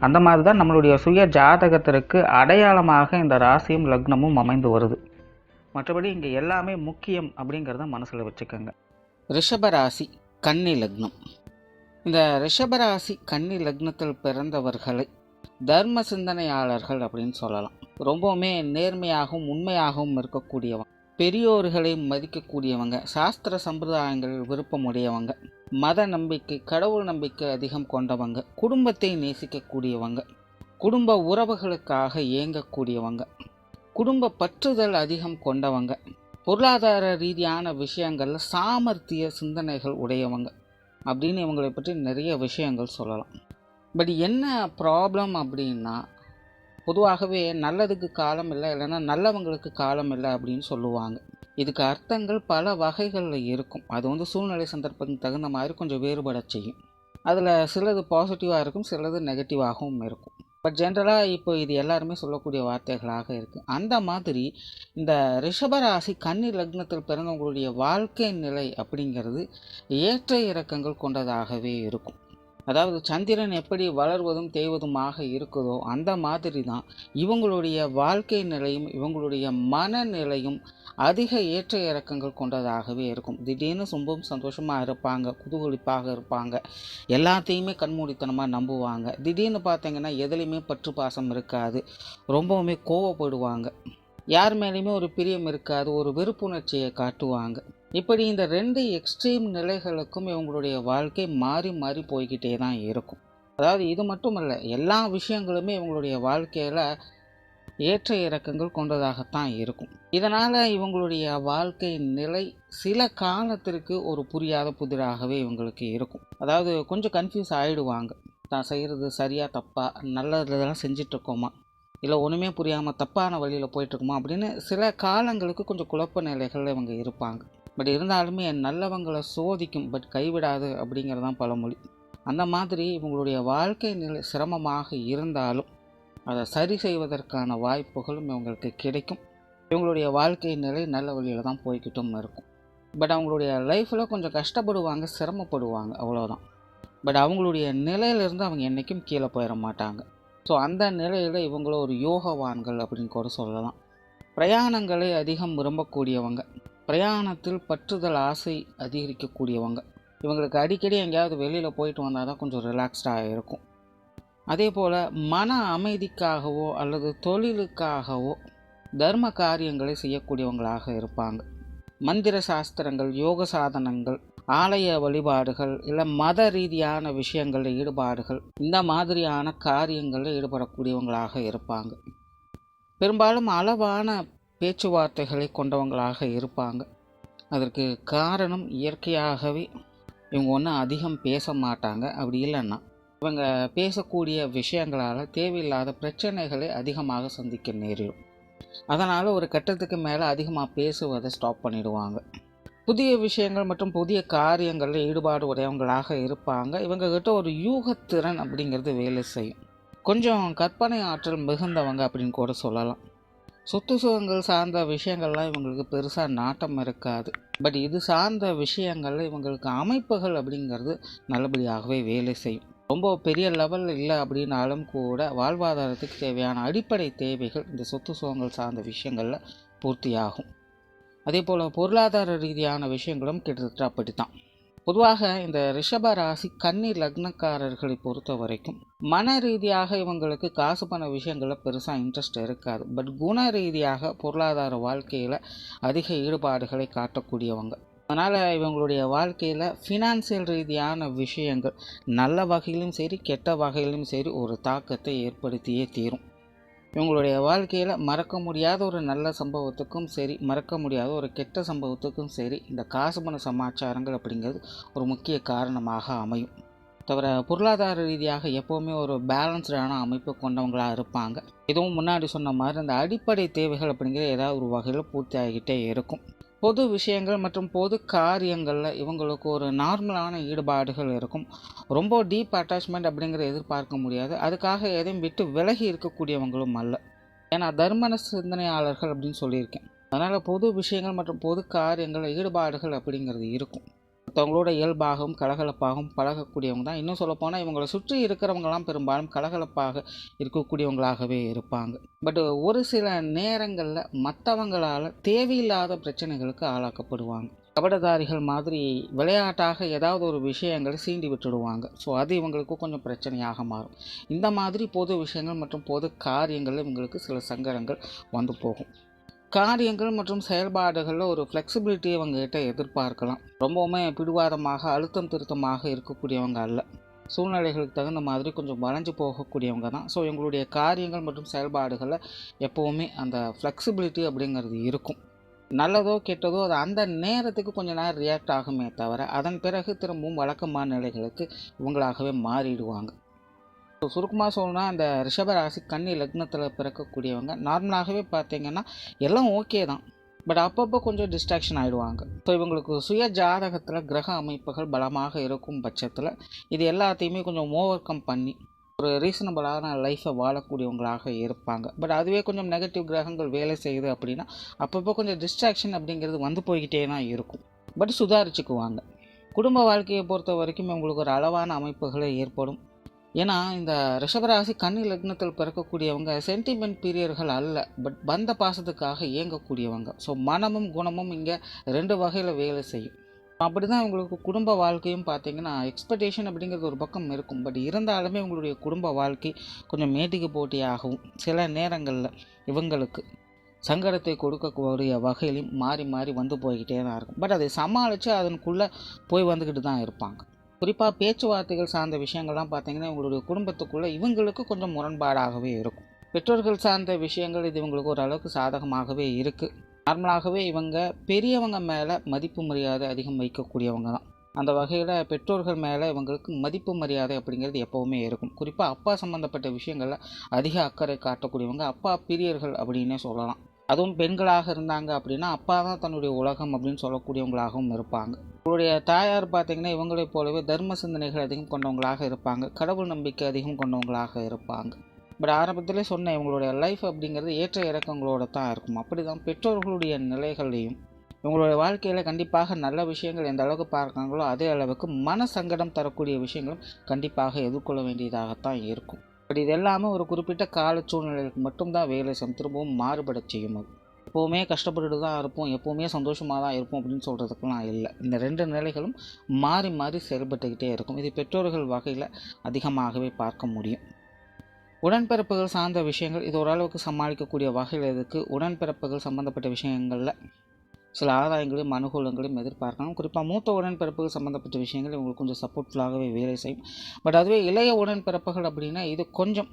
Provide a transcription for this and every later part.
அந்த மாதிரி தான் நம்மளுடைய சுய ஜாதகத்திற்கு அடையாளமாக இந்த ராசியும் லக்னமும் அமைந்து வருது. மற்றபடி இங்கே எல்லாமே முக்கியம் அப்படிங்கிறத மனசில் வச்சுக்கோங்க. ரிஷபராசி கன்னி லக்னம். இந்த ரிஷபராசி கன்னி லக்னத்தில் பிறந்தவர்களை தர்ம சிந்தனையாளர்கள் அப்படின்னு சொல்லலாம். ரொம்பவுமே நேர்மையாகவும் உண்மையாகவும் இருக்கக்கூடியவங்க. பெரியோர்களை மதிக்கக்கூடியவங்க. சாஸ்திர சம்பிரதாயங்கள் விருப்பமுடையவங்க. மத நம்பிக்கை கடவுள் நம்பிக்கை அதிகம் கொண்டவங்க. குடும்பத்தை நேசிக்கக்கூடியவங்க. குடும்ப உறவுகளுக்காக இயங்கக்கூடியவங்க. குடும்ப பற்றுதல் அதிகம் கொண்டவங்க. பொருளாதார ரீதியான விஷயங்களில் சாமர்த்திய சிந்தனைகள் உடையவங்க அப்படின்னு இவங்களை பற்றி நிறைய விஷயங்கள் சொல்லலாம். பட் என்ன ப்ராப்ளம் அப்படின்னா பொதுவாகவே நல்லதுக்கு காலம் இல்லை இல்லைன்னா நல்லவங்களுக்கு காலம் இல்லை அப்படின்னு சொல்லுவாங்க. இதுக்கு அர்த்தங்கள் பல வகைகளில் இருக்கும். அது வந்து சூழ்நிலை சந்தர்ப்பத்துக்கு தகுந்த மாதிரி கொஞ்சம் வேறுபட செய்யும். அதில் சிலது பாசிட்டிவாக இருக்கும் சிலது நெகட்டிவாகவும் இருக்கும். பட் ஜென்ரலாக இப்போ இது எல்லாருமே சொல்லக்கூடிய வார்த்தைகளாக இருக்குது அந்த மாதிரி இந்த ரிஷபராசி கன்னி லக்னத்தில் பிறந்தவங்களுடைய வாழ்க்கை நிலை அப்படிங்கிறது ஏற்ற இறக்கங்கள் கொண்டதாகவே இருக்கும். அதாவது சந்திரன் எப்படி வளர்வதும் தேய்வதுமாக இருக்குதோ அந்த மாதிரி தான் இவங்களுடைய வாழ்க்கை நிலையும் இவங்களுடைய மனநிலையும் அதிக ஏற்ற இறக்கங்கள் கொண்டதாகவே இருக்கும். திடீர்னு ரொம்பவும் சந்தோஷமாக இருப்பாங்க குதூகலிப்பாக இருப்பாங்க. எல்லாத்தையுமே கண்மூடித்தனமாக நம்புவாங்க. திடீர்னு பார்த்தீங்கன்னா எதுலேயுமே பற்று பாசம் இருக்காது ரொம்பவுமே கோவப்படுவாங்க. யார் மேலேயுமே ஒரு பிரியம் இருக்காது ஒரு வெறுப்புணர்ச்சியை காட்டுவாங்க. இப்படி இந்த ரெண்டு எக்ஸ்ட்ரீம் நிலைகளுக்கும் இவங்களுடைய வாழ்க்கை மாறி மாறி போய்கிட்டே தான் இருக்கும். அதாவது இது மட்டும் இல்லை எல்லா விஷயங்களுமே இவங்களுடைய வாழ்க்கையில் ஏற்ற இறக்கங்கள் கொண்டதாகத்தான் இருக்கும். இதனால் இவங்களுடைய வாழ்க்கை நிலை சில காலத்திற்கு ஒரு புரியாத புதிராகவே இவங்களுக்கு இருக்கும். அதாவது கொஞ்சம் கன்ஃபியூஸ் ஆகிடுவாங்க தான் செய்கிறது சரியாக தப்பா நல்லதெல்லாம் செஞ்சிட்ருக்கோமா? இல்லை ஒன்றுமே புரியாமல் தப்பான வழியில் போயிட்டுருக்குமா அப்படின்னு சில காலங்களுக்கு கொஞ்சம் குழப்ப நிலைகளில் இவங்க இருப்பாங்க. பட் இருந்தாலுமே நல்லவங்களை சோதிக்கும் பட் கைவிடாது அப்படிங்கிறது தான் பழமொழி. அந்த மாதிரி இவங்களுடைய வாழ்க்கை நிலை சிரமமாக இருந்தாலும் அதை சரி செய்வதற்கான வாய்ப்புகளும் இவங்களுக்கு கிடைக்கும். இவங்களுடைய வாழ்க்கை நிலை நல்ல வழியில் தான் போய்கிட்டும் இருக்கும். பட் அவங்களுடைய லைஃப்பில் கொஞ்சம் கஷ்டப்படுவாங்க சிரமப்படுவாங்க அவ்வளோதான் பட் அவங்களுடைய நிலையிலேருந்து அவங்க என்றைக்கும் கீழே போயிட மாட்டாங்க. ஸோ அந்த நிலையில் இவங்களும் ஒரு யோகவான்கள் அப்படின்னு கூட சொல்லலாம். பிரயாணங்களை அதிகம் விரும்பக்கூடியவங்க. பிரயாணத்தில் பற்றுதல் ஆசை அதிகரிக்கக்கூடியவங்க. இவங்களுக்கு அடிக்கடி எங்கேயாவது வெளியில் போயிட்டு வந்தால் தான் கொஞ்சம் ரிலாக்ஸ்டாக இருக்கும். அதே போல் மன அமைதிக்காகவோ அல்லது தொழிலுக்காகவோ தர்ம காரியங்களை செய்யக்கூடியவங்களாக இருப்பாங்க. மந்திர சாஸ்திரங்கள் யோக சாதனங்கள் ஆலய வழிபாடுகள் இல்லை மத ரீதியான விஷயங்களில் ஈடுபாடுகள் இந்த மாதிரியான காரியங்களில் ஈடுபடக்கூடியவங்களாக இருப்பாங்க. பெரும்பாலும் அளவான பேச்சுவார்த்தைகளை கொண்டவங்களாக இருப்பாங்க. அதற்கு காரணம் இயற்கையாகவே இவங்க ஒன்றும் அதிகம் பேச மாட்டாங்க. அப்படி இல்லைன்னா இவங்க பேசக்கூடிய விஷயங்களால் தேவையில்லாத பிரச்சனைகளை அதிகமாக சந்திக்க நேரிடும். அதனால் ஒரு கட்டத்துக்கு மேலே அதிகமாக பேசுவதை ஸ்டாப் பண்ணிடுவாங்க. புதிய விஷயங்கள் மற்றும் புதிய காரியங்களில் ஈடுபாடு உடையவங்களாக இருப்பாங்க. இவங்கக்கிட்ட ஒரு யூகத்திறன் அப்படிங்கிறது வேலை செய்யும். கொஞ்சம் கற்பனை ஆற்றல் மிகுந்தவங்க அப்படின்னு கூட சொல்லலாம். சொத்து சுகங்கள் சார்ந்த விஷயங்கள்லாம் இவங்களுக்கு பெருசாக நாட்டம் இருக்காது. பட் இது சார்ந்த விஷயங்கள்ல இவங்களுக்கு அமைப்புகள் அப்படிங்கிறது நல்லபடியாகவே வேலை செய்யும். ரொம்ப பெரிய லெவல் இல்லை அப்படின்னாலும் கூட வாழ்வாதாரத்துக்கு தேவையான அடிப்படை தேவைகள் இந்த சொத்து சுகங்கள் சார்ந்த விஷயங்களில் பூர்த்தியாகும். அதே போல் பொருளாதார ரீதியான விஷயங்களும் கிட்டத்தட்ட அப்படி தான் பொதுவாக இந்த ரிஷப ராசி கன்னி லக்னக்காரர்களை பொறுத்த வரைக்கும் மன ரீதியாக இவங்களுக்கு காசு பண விஷயங்களில் பெருசாக இன்ட்ரெஸ்ட் இருக்காது. பட் குண ரீதியாக பொருளாதார வாழ்க்கையில் அதிக ஈடுபாடுகளை காட்டக்கூடியவங்க. அதனால் இவங்களுடைய வாழ்க்கையில் ஃபினான்சியல் ரீதியான விஷயங்கள் நல்ல வகையிலும் சரி கெட்ட வகையிலும் சரி ஒரு தாக்கத்தை ஏற்படுத்தியே தீரும். இவங்களுடைய வாழ்க்கையில் மறக்க முடியாத ஒரு நல்ல சம்பவத்துக்கும் சரி மறக்க முடியாத ஒரு கெட்ட சம்பவத்துக்கும் சரி இந்த காசு பண சமாச்சாரங்கள் அப்படிங்கிறது ஒரு முக்கிய காரணமாக அமையும். தவிர பொருளாதார ரீதியாக எப்போவுமே ஒரு பேலன்ஸ்டான அமைப்பு கொண்டவங்களாக இருப்பாங்க. இதுவும் முன்னாடி சொன்ன மாதிரி அந்த அடிப்படை தேவைகள் அப்படிங்கிறது ஏதாவது ஒரு வகையில் பூர்த்தி ஆகிக்கிட்டே இருக்கும். பொது விஷயங்கள் மற்றும் பொது காரியங்களில் இவங்களுக்கு ஒரு நார்மலான ஈடுபாடுகள் இருக்கும். ரொம்ப டீப் அட்டாச்மெண்ட் அப்படிங்கிற எதிர்பார்க்க முடியாது. அதுக்காக எதையும் விட்டு விலகி இருக்கக்கூடியவங்களும் அல்ல. ஏன்னா தர்மன சிந்தனையாளர்கள் அப்படின்னு சொல்லியிருக்கேன். அதனால் பொது விஷயங்கள் மற்றும் பொது காரியங்களில் ஈடுபாடுகள் அப்படிங்கிறது இருக்கும். மற்றவங்களோட இயல்பாகவும் கலகலப்பாகவும் பழகக்கூடியவங்க தான். இன்னும் சொல்லப்போனால் இவங்களை சுற்றி இருக்கிறவங்களாம் பெரும்பாலும் கலகலப்பாக இருக்கக்கூடியவங்களாகவே இருப்பாங்க. பட் ஒரு சில நேரங்களில் மற்றவங்களால் தேவையில்லாத பிரச்சனைகளுக்கு ஆளாக்கப்படுவாங்க. கபடதாரிகள் மாதிரி விளையாட்டாக ஏதாவது ஒரு விஷயங்களை சீண்டி விட்டுடுவாங்க. ஸோ அது இவங்களுக்கு கொஞ்சம் பிரச்சனையாக மாறும். இந்த மாதிரி பொது விஷயங்கள் மற்றும் பொது காரியங்களில் இவங்களுக்கு சில சங்கடங்கள் வந்து போகும். காரியங்கள் மற்றும் செயல்பாடுகளில் ஒரு ஃப்ளெக்சிபிலிட்டியை அவங்ககிட்ட எதிர்பார்க்கலாம். ரொம்பவுமே பிடிவாதமாக அழுத்தம் திருத்தமாக இருக்கக்கூடியவங்க அல்ல. சூழ்நிலைகளுக்கு தகுந்த மாதிரி கொஞ்சம் வளைஞ்சு போகக்கூடியவங்க தான். ஸோ எங்களுடைய காரியங்கள் மற்றும் செயல்பாடுகளில் எப்போவுமே அந்த ஃப்ளெக்சிபிலிட்டி அப்படிங்கிறது இருக்கும். நல்லதோ கெட்டதோ அது அந்த நேரத்துக்கு கொஞ்ச நேரம் ரியாக்ட் ஆகுமே தவிர அதன் பிறகு திரும்பவும் வழக்கமான நிலைகளுக்கு இவங்களாகவே மாறிடுவாங்க. சுருக்கமாக சொல்லணும்னா அந்த ரிஷப ராசி கன்னி லக்னத்தில் பிறக்கக்கூடியவங்க நார்மலாகவே பார்த்தீங்கன்னா எல்லாம் ஓகே தான். பட் அப்பப்போ கொஞ்சம் டிஸ்ட்ராக்ஷன் ஆகிடுவாங்க ஸோ இவங்களுக்கு சுய ஜாதகத்தில் கிரக அமைப்புகள் பலமாக இருக்கும் பட்சத்தில் இது எல்லாத்தையுமே கொஞ்சம் ஓவர் கம் பண்ணி ஒரு ரீசனபிளான லைஃப்பை வாழக்கூடியவங்களாக இருப்பாங்க. பட் அதுவே கொஞ்சம் நெகட்டிவ் கிரகங்கள் வேலை செய்யுது அப்படின்னா அப்பப்போ கொஞ்சம் டிஸ்ட்ராக்ஷன் அப்படிங்கிறது வந்து போய்கிட்டே தான் இருக்கும். பட் சுதாரிச்சுக்குவாங்க. குடும்ப வாழ்க்கையை பொறுத்த வரைக்கும் இவங்களுக்கு ஒரு அளவான அமைப்புகளை ஏற்படும். ஏன்னா இந்த ரிஷபராசி கன்னி லக்னத்தில் பிறக்கக்கூடியவங்க சென்டிமெண்ட் பீரியர்கள் அல்ல பட் பந்த பாசத்துக்காக இயங்கக்கூடியவங்க. ஸோ மனமும் குணமும் இங்கே ரெண்டு வகையில் வேலை செய்யும். அப்படி தான் இவங்களுக்கு குடும்ப வாழ்க்கையும் பார்த்தீங்கன்னா எக்ஸ்பெக்டேஷன் அப்படிங்கிறது ஒரு பக்கம் இருக்கும். பட் இருந்தாலுமே இவங்களுடைய குடும்ப வாழ்க்கை கொஞ்சம் மேட்டுக்கு போட்டியாகவும் சில நேரங்களில் இவங்களுக்கு சங்கடத்தை கொடுக்கக்கூடிய வகையிலும் மாறி மாறி வந்து போய்கிட்டே தான் இருக்கும். பட் அதை சமாளித்து அதனுக்குள்ளே போய் வந்துக்கிட்டு தான் இருப்பாங்க. குறிப்பாக பேச்சுவார்த்தைகள் சார்ந்த விஷயங்கள்லாம் பார்த்தீங்கன்னா இவங்களுடைய குடும்பத்துக்குள்ளே இவங்களுக்கு கொஞ்சம் முரண்பாடாகவே இருக்கும். பெற்றோர்கள் சார்ந்த விஷயங்கள் இது இவங்களுக்கு ஓரளவுக்கு சாதகமாகவே இருக்குது நார்மலாகவே இவங்க பெரியவங்க மேலே மதிப்பு மரியாதை அதிகம் வைக்கக்கூடியவங்க தான். அந்த வகையில் பெற்றோர்கள் மேலே இவங்களுக்கு மதிப்பு மரியாதை அப்படிங்கிறது எப்போவுமே இருக்கும். குறிப்பாக அப்பா சம்மந்தப்பட்ட விஷயங்களில் அதிக அக்கறை காட்டக்கூடியவங்க அப்பா பிரியர்கள் அப்படின்னே சொல்லலாம். அதுவும் பெண்களாக இருந்தாங்க அப்படின்னா அப்பா தான் தன்னுடைய உலகம் அப்படின்னு சொல்லக்கூடியவங்களாகவும் இருப்பாங்க. இவருடைய தாயார் பார்த்தீங்கன்னா இவங்களை போலவே தர்ம சிந்தனைகள் அதிகம் கொண்டவங்களாக இருப்பாங்க. கடவுள் நம்பிக்கை அதிகம் கொண்டவங்களாக இருப்பாங்க. பட் ஆரம்பத்திலே சொன்னேன் இவங்களுடைய லைஃப் அப்படிங்கிறது ஏற்ற இறக்கங்களோட தான் இருக்கும். அப்படி தான் பெற்றோர்களுடைய நிலைகளையும் இவங்களுடைய வாழ்க்கையில் கண்டிப்பாக நல்ல விஷயங்கள் எந்த அளவுக்கு பார்க்குறாங்களோ அதே அளவுக்கு மன சங்கடம் தரக்கூடிய விஷயங்களும் கண்டிப்பாக எதிர்கொள்ள வேண்டியதாகத்தான் இருக்கும். பட் இது எல்லாமே ஒரு குறிப்பிட்ட கால சூழ்நிலைகளுக்கு மட்டும்தான் வேலை செய்யும் திரும்பவும் மாறுபட செய்யும் அது. எப்போவுமே கஷ்டப்பட்டுட்டு தான் இருப்போம் எப்போவுமே சந்தோஷமாக தான் இருப்போம் அப்படின்னு சொல்கிறதுக்கெலாம் இல்லை. இந்த ரெண்டு நிலைகளும் மாறி மாறி செயல்பட்டுக்கிட்டே இருக்கும். இது பெற்றோர்கள் வகையில் அதிகமாகவே பார்க்க முடியும். உடன்பிறப்புகள் சார்ந்த விஷயங்கள் இது ஓரளவுக்கு சமாளிக்கக்கூடிய வகையில் இருக்குது உடன்பிறப்புகள் சம்மந்தப்பட்ட விஷயங்களில் சில ஆதாயங்களையும் அனுகூலங்களையும் எதிர்பார்க்கலாம். குறிப்பாக மூத்த உடன்பிறப்புகள் சம்மந்தப்பட்ட விஷயங்கள் இவங்களுக்கு கொஞ்சம் சப்போர்ட்ஃபுல்லாகவே வேலை செய்யும். பட் அதுவே இளைய உடன்பிறப்புகள் அப்படின்னா இது கொஞ்சம்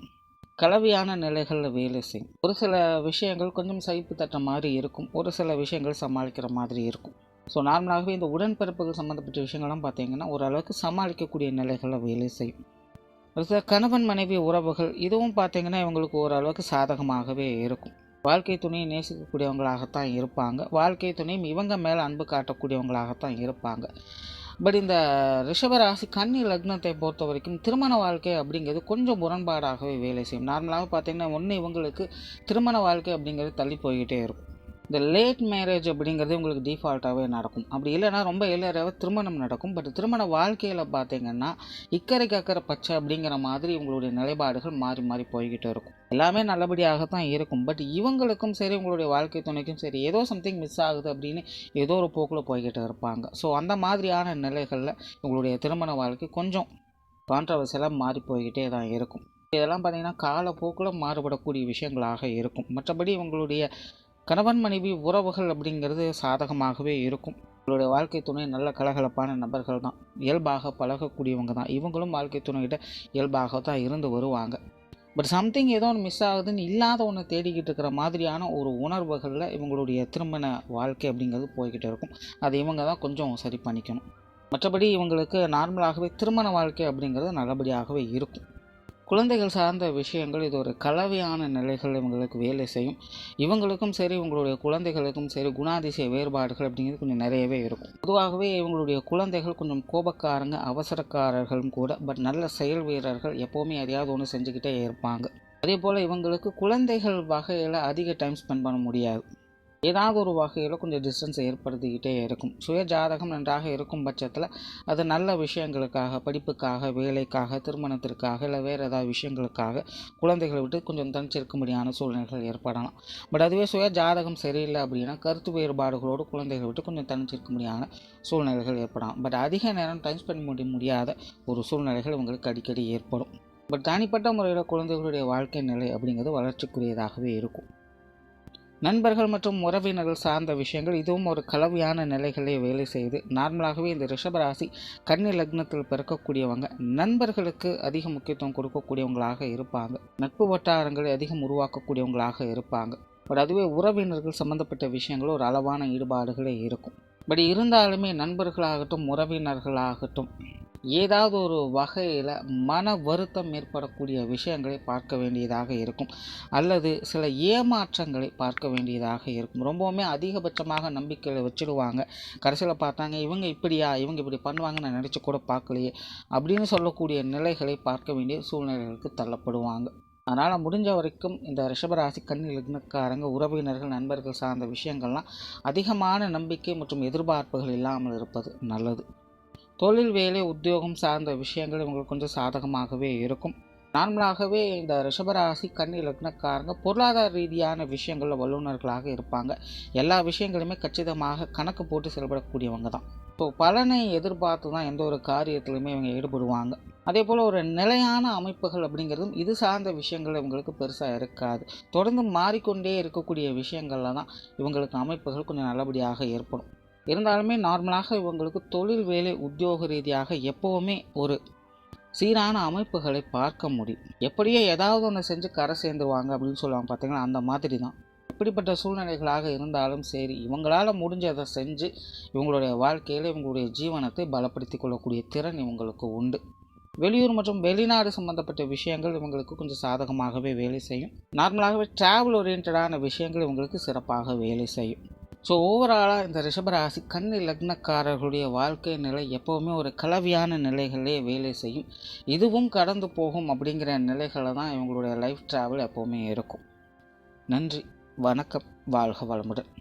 கலவையான நிலைகளில் வேலை செய்யும். ஒரு சில விஷயங்கள் கொஞ்சம் சகிப்பு தட்ட மாதிரி இருக்கும். ஒரு சில விஷயங்கள் சமாளிக்கிற மாதிரி இருக்கும். ஸோ நார்மலாகவே இந்த உடன்பிறப்புகள் சம்மந்தப்பட்ட விஷயங்கள்லாம் பார்த்தீங்கன்னா ஓரளவுக்கு சமாளிக்கக்கூடிய நிலைகளில் வேலை செய்யும். ஒரு சில கணவன் மனைவி உறவுகள் இதுவும் பார்த்திங்கன்னா இவங்களுக்கு ஓரளவுக்கு சாதகமாகவே இருக்கும். வாழ்க்கை துணையை நேசிக்கக்கூடியவங்களாகத்தான் இருப்பாங்க. வாழ்க்கை துணையும் இவங்க மேலே அன்பு காட்டக்கூடியவங்களாகத்தான் இருப்பாங்க. பட் இந்த ரிஷபராசி கன்னி லக்னத்தை பொறுத்த வரைக்கும் திருமண வாழ்க்கை அப்படிங்கிறது கொஞ்சம் முரண்பாடாகவே வேலை செய்யும். நார்மலாக பார்த்தீங்கன்னா ஒன்று இவங்களுக்கு திருமண வாழ்க்கை அப்படிங்கிறது தள்ளி போய்கிட்டே இருக்கும். இந்த லேட் மேரேஜ் அப்படிங்கிறது உங்களுக்கு டிஃபால்ட்டாகவே நடக்கும். அப்படி இல்லைன்னா ரொம்ப இளையராக திருமணம் நடக்கும். பட் திருமண வாழ்க்கையில் பார்த்தீங்கன்னா இக்கரைக்கு அக்கறை பச்சை அப்படிங்கிற மாதிரி உங்களுடைய நிலைப்பாடுகள் மாறி மாறி போய்கிட்டு இருக்கும். எல்லாமே நல்லபடியாக தான் இருக்கும். பட் இவங்களுக்கும் சரி உங்களுடைய வாழ்க்கை துணைக்கும் சரி ஏதோ சம்திங் மிஸ் ஆகுது அப்படின்னு ஏதோ ஒரு போக்கில் போய்கிட்டு இருப்பாங்க. ஸோ அந்த மாதிரியான நிலைகளில் உங்களுடைய திருமண வாழ்க்கை கொஞ்சம் கான்ட்ரவர்சியெல்லாம் மாறி போய்கிட்டே தான் இருக்கும். இதெல்லாம் பார்த்தீங்கன்னா காலப்போக்கில் மாறுபடக்கூடிய விஷயங்களாக இருக்கும். மற்றபடி உங்களுடைய கணவன் மனைவி உறவுகள் அப்படிங்கிறது சாதகமாகவே இருக்கும். உங்களுடைய வாழ்க்கை துணை நல்ல கலகலப்பான நபர்கள் தான். இயல்பாக பழகக்கூடியவங்க தான். இவங்களும் வாழ்க்கை துணைகிட்ட இயல்பாக தான் இருந்து வருவாங்க. பட் சம்திங் ஏதோ ஒன்று மிஸ் ஆகுதுன்னு இல்லாத ஒன்று தேடிக்கிட்டு இருக்கிற மாதிரியான ஒரு உணர்வுகளில் இவங்களுடைய திருமண வாழ்க்கை அப்படிங்கிறது போய்கிட்டு இருக்கும். அது இவங்க தான் கொஞ்சம் சரி பண்ணிக்கணும். மற்றபடி இவங்களுக்கு நார்மலாகவே திருமண வாழ்க்கை அப்படிங்கிறது நல்லபடியாகவே இருக்கும். குழந்தைகள் சார்ந்த விஷயங்கள் இது ஒரு கலவையான நிலைகள் இவங்களுக்கு வேலை செய்யும். இவங்களுக்கும் சரி உங்களுடைய குழந்தைகளுக்கும் சரி குணாதிசய வேறுபாடுகள் அப்படிங்கிறது கொஞ்சம் நிறையவே இருக்கும். பொதுவாகவே இவங்களுடைய குழந்தைகள் கொஞ்சம் கோபக்காரங்க அவசரக்காரர்களும் கூட பட் நல்ல செயல் வீரர்கள் எப்போவுமே எதையாவது ஒன்று செஞ்சுக்கிட்டே இருப்பாங்க. அதே போல் இவங்களுக்கு குழந்தைகள் வகையில் அதிக டைம் ஸ்பெண்ட் பண்ண முடியாது. ஏதாவது ஒரு வகையில் கொஞ்சம் டிஸ்டன்ஸ் ஏற்படுத்திக்கிட்டே இருக்கும். சுய ஜாதகம் நன்றாக இருக்கும் பட்சத்தில் அது நல்ல விஷயங்களுக்காக படிப்புக்காக வேலைக்காக திருமணத்திற்காக இல்லை வேறு ஏதாவது விஷயங்களுக்காக குழந்தைகளை விட்டு கொஞ்சம் தனிச்சிருக்கும்படியான சூழ்நிலைகள் ஏற்படலாம். பட் அதுவே சுய ஜாதகம் சரியில்லை அப்படின்னா கருத்து வேறுபாடுகளோடு குழந்தைகளை விட்டு கொஞ்சம் தனிச்சிருக்கும்படியான சூழ்நிலைகள் ஏற்படலாம். பட் அதிக நேரம் டைம் ஸ்பெண்ட் பண்ண முடியாத ஒரு சூழ்நிலைகள் இவங்களுக்கு அடிக்கடி ஏற்படும். பட் தனிப்பட்ட முறையில் குழந்தைகளுடைய வாழ்க்கை நிலை அப்படிங்கிறது வளர்ச்சிக்குரியதாகவே இருக்கும். நண்பர்கள் மற்றும் உறவினர்கள் சார்ந்த விஷயங்கள் இதுவும் ஒரு கலவையான நிலைகளை வேலை செய்து நார்மலாகவே இந்த ரிஷபராசி கன்னி லக்னத்தில் பிறக்கக்கூடியவங்க நண்பர்களுக்கு அதிக முக்கியத்துவம் கொடுக்கக்கூடியவங்களாக இருப்பாங்க. நட்பு வட்டாரங்களை அதிகம் உருவாக்கக்கூடியவங்களாக இருப்பாங்க. பட் அதுவே உறவினர்கள் சம்மந்தப்பட்ட விஷயங்களும் ஒரு அளவான ஈடுபாடுகளே இருக்கும். பட் இருந்தாலுமே நண்பர்களாகட்டும் உறவினர்களாகட்டும் ஏதாவது ஒரு வகையில் மன வருத்தம் ஏற்படக்கூடிய விஷயங்களை பார்க்க வேண்டியதாக இருக்கும். அல்லது சில ஏமாற்றங்களை பார்க்க வேண்டியதாக இருக்கும். ரொம்பவுமே அதிகபட்சமாக நம்பிக்கையில் வச்சுடுவாங்க. கடைசியில் பார்த்தாங்க இவங்க இப்படியா? இவங்க இப்படி பண்ணுவாங்கன்னு நான் நினச்சி கூட பார்க்கலையே. அப்படின்னு சொல்லக்கூடிய நிலைகளை பார்க்க வேண்டிய சூழ்நிலைகளுக்கு தள்ளப்படுவாங்க. அதனால் முடிஞ்ச வரைக்கும் இந்த ரிஷபராசி கன்னி லக்னக்காரங்க உறவினர்கள் நண்பர்கள் சார்ந்த விஷயங்கள்லாம் அதிகமான நம்பிக்கை மற்றும் எதிர்பார்ப்புகள் இல்லாமல் இருப்பது நல்லது. தொழில் வேலை உத்தியோகம் சார்ந்த விஷயங்கள் இவங்களுக்கு கொஞ்சம் சாதகமாகவே இருக்கும். நார்மலாகவே இந்த ரிஷபராசி கன்னி லக்னக்காரங்க பொருளாதார ரீதியான விஷயங்களில் வல்லுநர்களாக இருப்பாங்க. எல்லா விஷயங்களுமே கச்சிதமாக கணக்கு போட்டு செயல்படக்கூடியவங்க தான். இப்போ பலனை எதிர்பார்த்து தான் எந்த ஒரு காரியத்திலுமே இவங்க ஈடுபடுவாங்க. அதே போல் ஒரு நிலையான அமைப்புகள் அப்படிங்கிறதும் இது சார்ந்த விஷயங்கள் இவங்களுக்கு பெருசாக இருக்காது. தொடர்ந்து மாறிக்கொண்டே இருக்கக்கூடிய விஷயங்களில் தான் இவங்களுக்கு அமைப்புகள் கொஞ்சம் நல்லபடியாக ஏற்படும். இருந்தாலுமே நார்மலாக இவங்களுக்கு தொழில் வேலை உத்தியோக ரீதியாக எப்போவுமே ஒரு சீரான அமைப்புகளை பார்க்க முடியும். எப்படியோ ஏதாவது ஒன்று செஞ்சு கரை சேர்ந்துருவாங்க அப்படின்னு சொல்லுவாங்க பார்த்தீங்கன்னா அந்த மாதிரி தான் எப்படிப்பட்ட சூழ்நிலைகளாக இருந்தாலும் சரி இவங்களால் முடிஞ்சதை செஞ்சு இவங்களுடைய வாழ்க்கையில் இவங்களுடைய ஜீவனத்தை பலப்படுத்தி கொள்ளக்கூடிய திறன் இவங்களுக்கு உண்டு. வெளியூர் மற்றும் வெளிநாடு சம்மந்தப்பட்ட விஷயங்கள் இவங்களுக்கு கொஞ்சம் சாதகமாகவே வேலை செய்யும். நார்மலாகவே ட்ராவல் ஓரியன்டான விஷயங்கள் இவங்களுக்கு சிறப்பாக வேலை செய்யும். ஸோ ஓவராலாக இந்த ரிஷபராசி கன்னி லக்னக்காரர்களுடைய வாழ்க்கை நிலை எப்போவுமே ஒரு கலவையான நிலைகளே வேலை செய்யும். இதுவும் கடந்து போகும் அப்படிங்கிற நிலைகளை தான் இவங்களுடைய லைஃப் ட்ராவல் எப்போவுமே இருக்கும். நன்றி. வணக்கம். வாழ்க வளமுடன்.